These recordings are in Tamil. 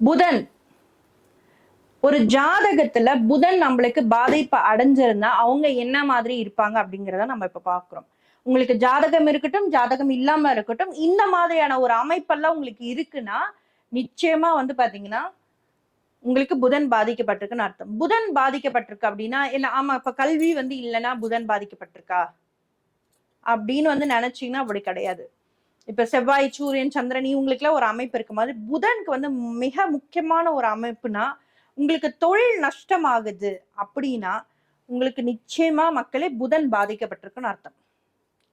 புதன். ஒரு ஜாதகத்துல புதன் நம்மளுக்கு பாதிப்பு அடைஞ்சிருந்தா அவங்க என்ன மாதிரி இருப்பாங்க அப்படிங்கிறத நம்ம இப்ப பாக்குறோம். உங்களுக்கு ஜாதகம் இருக்கட்டும் ஜாதகம் இல்லாம இருக்கட்டும் இந்த மாதிரியான ஒரு அமைப்பெல்லாம் உங்களுக்கு இருக்குன்னா நிச்சயமா வந்து பாத்தீங்கன்னா உங்களுக்கு புதன் பாதிக்கப்பட்டிருக்குன்னு அர்த்தம். புதன் பாதிக்கப்பட்டிருக்கு அப்படின்னா இல்ல ஆமா இப்ப கல்வி வந்து இல்லைன்னா புதன் பாதிக்கப்பட்டிருக்கா? அப்படின்னு வந்து நினைச்சீங்கன்னா அப்படி கிடையாது. இப்ப செவ்வாய் சூரியன் சந்திரன் இவங்களுக்குலாம் ஒரு அமைப்பு இருக்கு மாதிரி புதனுக்கு வந்து மிக முக்கியமான ஒரு அமைப்புனா உங்களுக்கு தொழில் நஷ்டமாகுது அப்படின்னா உங்களுக்கு நிச்சயமா மக்களே புதன் பாதிக்கப்பட்டிருக்குன்னு அர்த்தம்.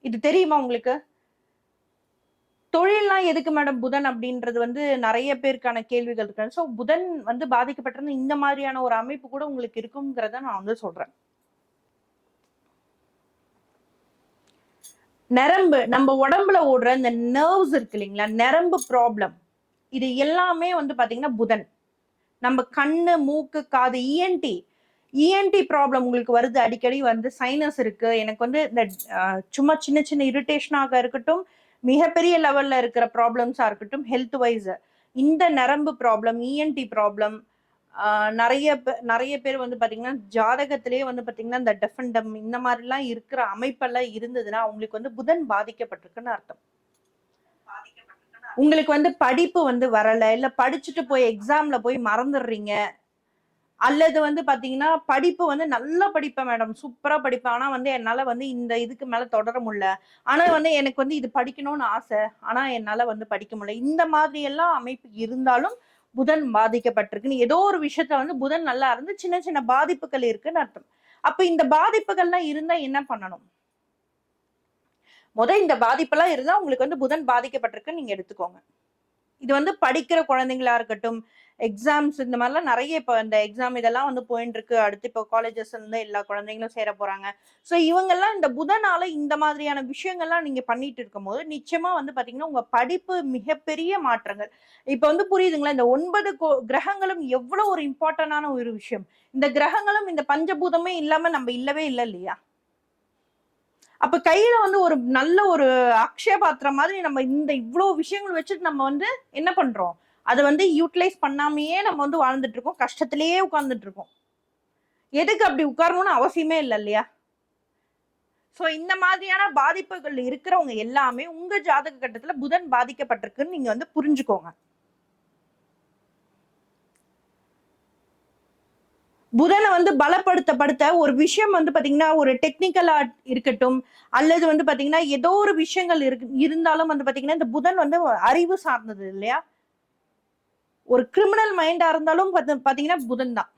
இது தெரியுமா உங்களுக்கு? தொழில்லாம் எதுக்கு மேடம் புதன் அப்படின்றது வந்து நிறைய பேருக்கான கேள்விகள் இருக்கு. ஸோ புதன் வந்து பாதிக்கப்பட்டிருந்த இந்த மாதிரியான ஒரு அமைப்பு கூட உங்களுக்கு இருக்குங்கிறத நான் வந்து சொல்றேன். நரம்பு நம்ம உடம்புல ஓடுற இந்த நர்வ்ஸ் இருக்கு இல்லைங்களா? நரம்பு ப்ராப்ளம் இது எல்லாமே வந்து பாத்தீங்கன்னா புதன். நம்ம கண்ணு மூக்கு காது இஎன்டி இஎன்டி ப்ராப்ளம் உங்களுக்கு வருது. அடிக்கடி வந்து சைனஸ் இருக்கு. எனக்கு வந்து இந்த சும்மா சின்ன சின்ன இரிட்டேஷனாக இருக்கட்டும் மிகப்பெரிய லெவல்ல இருக்கிற ப்ராப்ளம்ஸா இருக்கட்டும் ஹெல்த் வைஸ் இந்த நரம்பு ப்ராப்ளம் இஎன்டி ப்ராப்ளம் நிறைய நிறைய பேர் வந்து பாத்தீங்கன்னா ஜாதகத்திலேயே வந்து பாத்தீங்கன்னா இந்த டெஃபண்டம் இந்த மாதிரிலாம் இருக்கிற அமைப்பெல்லாம் இருந்ததுன்னா அவங்களுக்கு வந்து புதன் பாதிக்கப்பட்டிருக்குன்னு அர்த்தம். உங்களுக்கு வந்து படிப்பு வந்து வரல இல்ல படிச்சுட்டு போய் எக்ஸாம்ல போய் மறந்துடுறீங்க அல்லது வந்து பாத்தீங்கன்னா படிப்பு வந்து நல்லா படிப்பேன் மேடம் சூப்பரா படிப்பேன். ஆனா வந்து என்னால வந்து இந்த இதுக்கு மேல தொடர முடியல. ஆனா வந்து எனக்கு வந்து இது படிக்கணும்னு ஆசை ஆனா என்னால வந்து படிக்க முடியல. இந்த மாதிரி எல்லாம் அமைப்பு இருந்தாலும் புதன் பாதிக்கப்பட்டிருக்குன்னு. ஏதோ ஒரு விஷயத்துல வந்து புதன் நல்லா இருந்து சின்ன சின்ன பாதிப்புகள் இருக்குன்னு அர்த்தம். அப்ப இந்த பாதிப்புகள்லாம் இருந்தா என்ன பண்ணணும்? முத இந்த பாதிப்பெல்லாம் இருந்தா உங்களுக்கு வந்து புதன் பாதிக்கப்பட்டிருக்குன்னு நீங்க எடுத்துக்கோங்க. இது வந்து படிக்கிற குழந்தைங்களா இருக்கட்டும் எக்ஸாம்ஸ் இந்த மாதிரிலாம் நிறைய இப்போ இந்த எக்ஸாம் இதெல்லாம் வந்து போயின்னு இருக்கு. அடுத்து இப்போ காலேஜஸ் இருந்து எல்லா குழந்தைங்களும் சேர போறாங்க. ஸோ இவங்கெல்லாம் இந்த புதனால இந்த மாதிரியான விஷயங்கள்லாம் நீங்க பண்ணிட்டு இருக்கும்போது நிச்சயமா வந்து பாத்தீங்கன்னா உங்க படிப்பு மிகப்பெரிய மாற்றங்கள். இப்போ வந்து புரியுதுங்களா? இந்த ஒன்பது கோ- கிரகங்களும் எவ்வளவு ஒரு இம்பார்ட்டன்டான ஒரு விஷயம். இந்த கிரகங்களும் இந்த பஞ்சபூதமே இல்லாம நம்ம இல்லவே இல்லை இல்லையா? அப்ப கையில வந்து ஒரு நல்ல ஒரு அக்ஷய பாத்திரம் மாதிரி நம்ம இந்த இவ்வளவு விஷயங்கள் வச்சுட்டு நம்ம வந்து என்ன பண்றோம்? அதை வந்து யூட்டிலைஸ் பண்ணாமையே நம்ம வந்து வாழ்ந்துட்டு இருக்கோம். கஷ்டத்திலேயே உட்கார்ந்துட்டு இருக்கோம். எதுக்கு அப்படி உட்காரணும்னு அவசியமே இல்லை இல்லையா? சோ இந்த மாதிரியான பாதிப்புகள் இருக்கிறவங்க எல்லாமே உங்க ஜாதக கட்டத்துல புதன் பாதிக்கப்பட்டிருக்குன்னு நீங்க வந்து புரிஞ்சுக்கோங்க. புதனை வந்து பலப்படுத்தப்படுத்த ஒரு விஷயம் வந்து பாத்தீங்கன்னா ஒரு டெக்னிக்கலா இருக்கட்டும் அல்லது வந்து பாத்தீங்கன்னா ஏதோ ஒரு விஷயங்கள் இருக்கு இருந்தாலும் வந்து பாத்தீங்கன்னா இந்த புதன் வந்து அறிவு சார்ந்தது இல்லையா? ஒரு கிரிமினல் மைண்டா இருந்தாலும் பாத்தீங்கன்னா புதன் தான்.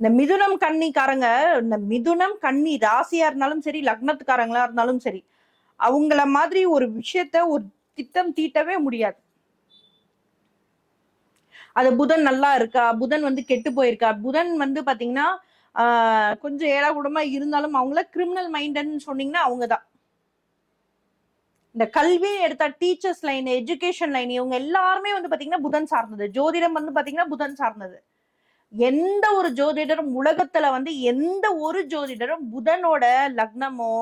இந்த மிதுனம் கன்னிக்காரங்க இந்த மிதுனம் கன்னி ராசியா இருந்தாலும் சரி லக்னத்துக்காரங்களா இருந்தாலும் சரி அவங்கள மாதிரி ஒரு விஷயத்த ஒரு திட்டம் தீட்டவே முடியாது. அது புதன் நல்லா இருக்கா? புதன் வந்து கெட்டு போயிருக்கா? புதன் வந்து பாத்தீங்கன்னா கொஞ்சம் ஏழா கூடமா இருந்தாலும் அவங்கள கிரிமினல் மைண்டன்னு சொன்னீங்கன்னா அவங்கதான் இந்த கல்வியை எடுத்தா டீச்சர்ஸ் லைன் எஜுகேஷன் லைன் இவங்க எல்லாருமே வந்து பாத்தீங்கன்னா புதன் சார்ந்தது. ஜோதிடம் வந்து பாத்தீங்கன்னா புதன் சார்ந்தது. எந்த ஒரு ஜோதிடரும் உலகத்துல வந்து எந்த ஒரு ஜோதிடரும் புதனோட லக்னமோ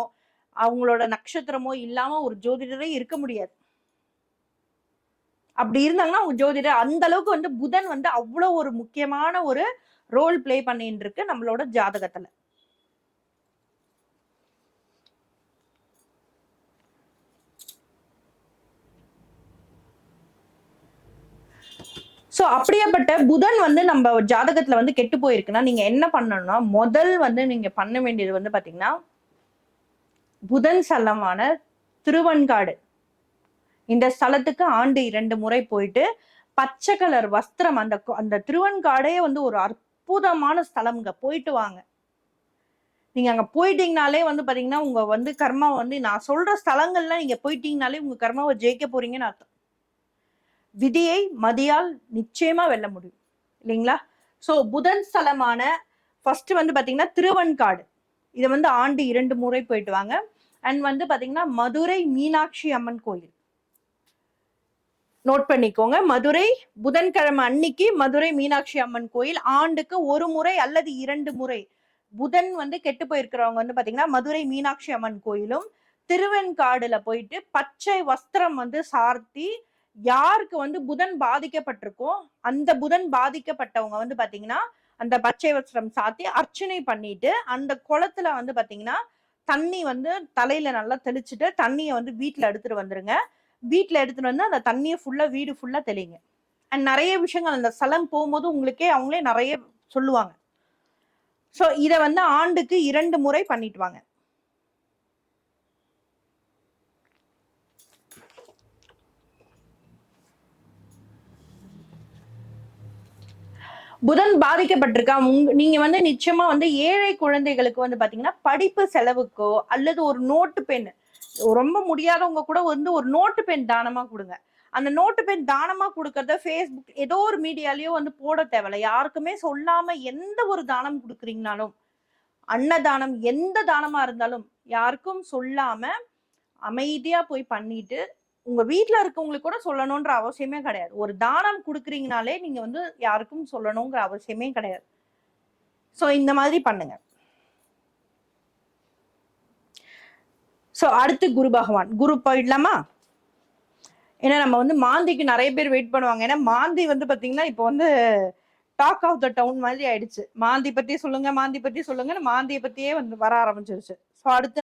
அவங்களோட நட்சத்திரமோ இல்லாம ஒரு ஜோதிடரே இருக்க முடியாது. அப்படி இருந்தாங்கன்னா அவங்க ஜோதிடர் அந்த அளவுக்கு வந்து புதன் வந்து அவ்வளோ ஒரு முக்கியமான ஒரு ரோல் ப்ளே பண்ணிட்டு இருக்கு நம்மளோட ஜாதகத்துல. சோ அப்படியேப்பட்ட புதன் வந்து நம்ம ஜாதகத்துல வந்து கெட்டு போயிருக்குன்னா நீங்க என்ன பண்ணணும்னா முதல் வந்து நீங்க பண்ண வேண்டியது வந்து பாத்தீங்கன்னா புதன் ஸ்தலமான திருவன்காடு. இந்த ஸ்தலத்துக்கு ஆண்டு இரண்டு முறை போயிட்டு பச்சை கலர் வஸ்திரம் அந்த அந்த திருவன்காடே வந்து ஒரு அற்புதமான ஸ்தலம்ங்க போயிட்டு வாங்க. நீங்க அங்க போயிட்டீங்கனாலே வந்து பாத்தீங்கன்னா உங்க வந்து கர்மா வந்து நான் சொல்ற ஸ்தலங்கள்லாம் நீங்க போயிட்டீங்கனாலே உங்க கர்மாவை ஜெயிக்க போறீங்கன்னு அர்த்தம். விதியை மதியால் நிச்சயமா வெல்ல முடியும். இல்லைங்களா? ஸோ புதன் ஸ்தலமான ஃபர்ஸ்ட் வந்து பார்த்தீங்கன்னா திருவன்காடு. இதை வந்து ஆண்டு இரண்டு முறை போயிட்டு வாங்க. அண்ட் வந்து பார்த்தீங்கன்னா மதுரை மீனாட்சி அம்மன் கோயில். நோட் பண்ணிக்கோங்க. மதுரை புதன்கிழமை அன்னைக்கு மதுரை மீனாட்சி அம்மன் கோயில் ஆண்டுக்கு ஒரு முறை அல்லது இரண்டு முறை. புதன் வந்து கெட்டு போயிருக்கிறவங்க வந்து பார்த்தீங்கன்னா மதுரை மீனாட்சி அம்மன் கோயிலும் திருவெண்காடுல போயிட்டு பச்சை வஸ்திரம் வந்து சார்த்தி யாருக்கு வந்து புதன் பாதிக்கப்பட்டிருக்கோ அந்த புதன் பாதிக்கப்பட்டவங்க வந்து பாத்தீங்கன்னா அந்த பச்சை வஸ்திரம் சாத்தி அர்ச்சனை பண்ணிட்டு அந்த குளத்துல வந்து பாத்தீங்கன்னா தண்ணி வந்து தலையில நல்லா தெளிச்சுட்டு தண்ணியை வந்து வீட்டுல எடுத்துட்டு வந்துருங்க. வீட்டுல எடுத்துட்டு வந்து அந்த தண்ணியை ஃபுல்லா வீடு ஃபுல்லா தெளிங்க. அண்ட் நிறைய விஷயங்கள் அந்த ஸ்தலம் போகும்போது உங்களுக்கே அவங்களே நிறைய சொல்லுவாங்க. ஸோ இதை வந்து ஆண்டுக்கு இரண்டு முறை பண்ணிட்டு வாங்க. புதன் பாதிக்கப்பட்டிருக்கா உங்க நீங்க வந்து நிச்சயமா வந்து ஏழை குழந்தைகளுக்கு வந்து பாத்தீங்கன்னா படிப்பு செலவுக்கோ அல்லது ஒரு நோட்டு பெண் ரொம்ப முடியாதவங்க கூட வந்து ஒரு நோட்டு பெண் தானமா கொடுங்க. அந்த நோட்டு பெண் தானமா கொடுக்கறத ஃபேஸ்புக் ஏதோ ஒரு மீடியாலயோ வந்து போட தேவையில்ல. யாருக்குமே சொல்லாம எந்த ஒரு தானம் கொடுக்குறீங்கனாலும் அன்னதானம் எந்த தானமா இருந்தாலும் யாருக்கும் சொல்லாம அமைதியா போய் பண்ணிட்டு உங்க வீட்ல இருக்கவங்களுக்கு கூட சொல்லணும்ன்ற அவசியமே கிடையாது. ஒரு தானம் கொடுக்குறீங்கனாலே நீங்க வந்து யாருக்கும் சொல்லணுங்கிற அவசியமே கிடையாது. சோ இந்த மாதிரி பண்ணுங்க. சோ அடுத்து குரு பகவான். குரு போயிடலாமா? ஏன்னா நம்ம வந்து மாந்திக்கு நிறைய பேர் வெயிட் பண்ணுவாங்க. ஏன்னா மாந்தி வந்து பாத்தீங்கன்னா இப்போ வந்து டாக் ஆஃப் த டவுன் மாதிரி ஆயிடுச்சு. மாந்தி பத்தி சொல்லுங்க மாந்தி பத்தி சொல்லுங்க மாந்தியை பத்தியே வந்து வர ஆரம்பிச்சிருச்சு. ஸோ அடுத்து